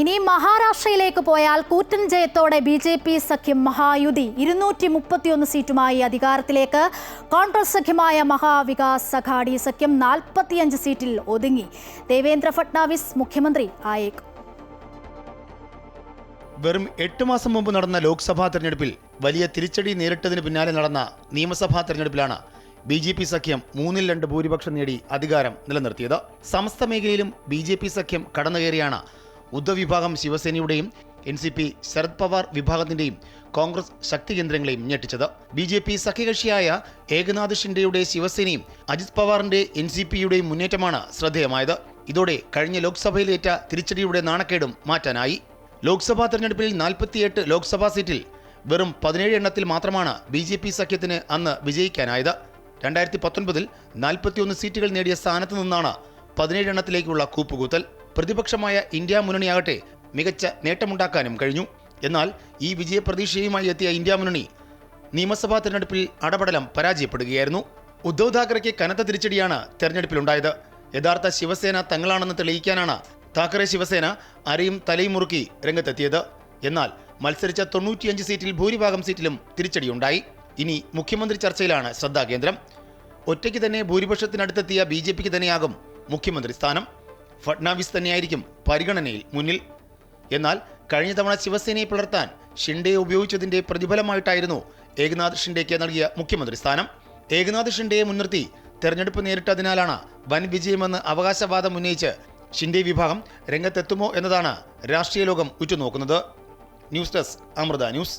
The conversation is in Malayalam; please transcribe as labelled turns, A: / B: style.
A: ഇനി മഹാരാഷ്ട്രയിലേക്ക് പോയാൽ കൂറ്റൻ ജയത്തോടെ ബി ജെ പി സഖ്യം മഹായുതി. ഇരുന്നൂറ്റി മുപ്പത്തിയൊന്ന് സീറ്റുമായി അധികാരത്തിലേക്ക്. കോൺഗ്രസ് സഖ്യമായ മഹാവികാസ് സഖാഡി സഖ്യം നാൽപ്പത്തിയഞ്ച് സീറ്റിൽ ഒതുങ്ങി. ദേവേന്ദ്ര ഫട്നാവിസ് മുഖ്യമന്ത്രി ആയേക്കും.
B: വെറും എട്ട് മാസം മുമ്പ് നടന്ന ലോക്സഭാ തെരഞ്ഞെടുപ്പിൽ വലിയ തിരിച്ചടി നേരിട്ടതിന് പിന്നാലെ നടന്ന നിയമസഭാ തെരഞ്ഞെടുപ്പിലാണ് ബി ജെ പി സഖ്യം മൂന്നിൽ രണ്ട് ഭൂരിപക്ഷം നേടി അധികാരം നിലനിർത്തിയത്. സമസ്ത മേഖലയിലും ബി ജെ പി സഖ്യം കടന്നുകയറിയാണ് ഉദ്ധവ് വിഭാഗം ശിവസേനയുടെയും N C P Sharad Pawar വിഭാഗത്തിന്റെയും Congress ശക്തി കേന്ദ്രങ്ങളെയും ഞെട്ടിച്ചത്. ബി ജെ പി സഖ്യകക്ഷിയായ ഏകനാഥ് ഷിൻഡെയുടെ ശിവസേനയും അജിത് പവാറിന്റെ എൻ സി പിയുടെയും മുന്നേറ്റമാണ് ശ്രദ്ധേയമായത്. ഇതോടെ കഴിഞ്ഞ ലോക്സഭയിലേറ്റ തിരിച്ചടിയുടെ നാണക്കേടും മാറ്റാനായി. ലോക്സഭാ തെരഞ്ഞെടുപ്പിൽ നാൽപ്പത്തിയെട്ട് ലോക്സഭാ സീറ്റിൽ വെറും പതിനേഴ് എണ്ണത്തിൽ മാത്രമാണ് ബി ജെ പി സഖ്യത്തിന് അന്ന് വിജയിക്കാനായത്. രണ്ടായിരത്തി പത്തൊൻപതിൽ നാൽപ്പത്തിയൊന്ന് സീറ്റുകൾ നേടിയ സ്ഥാനത്ത് നിന്നാണ് പതിനേഴ് എണ്ണത്തിലേക്കുള്ള കൂപ്പുകൂത്തൽ. പ്രതിപക്ഷമായ ഇന്ത്യ മുന്നണിയാകട്ടെ മികച്ച നേട്ടമുണ്ടാക്കാനും കഴിഞ്ഞു. എന്നാൽ ഈ വിജയപ്രതീക്ഷയുമായി എത്തിയ ഇന്ത്യ മുന്നണി നിയമസഭാ തെരഞ്ഞെടുപ്പിൽ അടപടലം പരാജയപ്പെടുകയായിരുന്നു. ഉദ്ധവ് താക്കറെക്ക് കനത്ത തിരിച്ചടിയാണ് തെരഞ്ഞെടുപ്പിലുണ്ടായത്. യഥാർത്ഥ ശിവസേന തങ്ങളാണെന്ന് തെളിയിക്കാനാണ് താക്കറെ ശിവസേന അരയും തലയും മുറുക്കി രംഗത്തെത്തിയത്. എന്നാൽ മത്സരിച്ച തൊണ്ണൂറ്റിയഞ്ച് സീറ്റിൽ ഭൂരിഭാഗം സീറ്റിലും തിരിച്ചടിയുണ്ടായി. ഇനി മുഖ്യമന്ത്രി ചർച്ചയിലാണ് ശ്രദ്ധാകേന്ദ്രം. ഒറ്റയ്ക്ക് തന്നെ ഭൂരിപക്ഷത്തിനടുത്തെത്തിയ ബി ജെ പിക്ക് തന്നെയാകും മുഖ്യമന്ത്രി സ്ഥാനം. ഫട്നാവിസ് തന്നെയായിരിക്കും പരിഗണനയിൽ മുന്നിൽ. എന്നാൽ കഴിഞ്ഞ തവണ ശിവസേനയെ പിളർത്താൻ ഷിൻഡെ ഉപയോഗിച്ചതിന്റെ പ്രതിഫലമായിട്ടായിരുന്നു ഏകനാഥ് ഷിൻഡെക്ക് നൽകിയ മുഖ്യമന്ത്രി സ്ഥാനം. ഏകനാഥ് ഷിൻഡെയെ മുൻനിർത്തി തെരഞ്ഞെടുപ്പ് നേരിട്ടതിനാലാണ് വൻ വിജയമെന്ന് അവകാശവാദം ഉന്നയിച്ച് ഷിൻഡെ വിഭാഗം രംഗത്തെത്തുമോ എന്നതാണ് രാഷ്ട്രീയ ലോകം ഉറ്റുനോക്കുന്നത്. News desk Amrita news.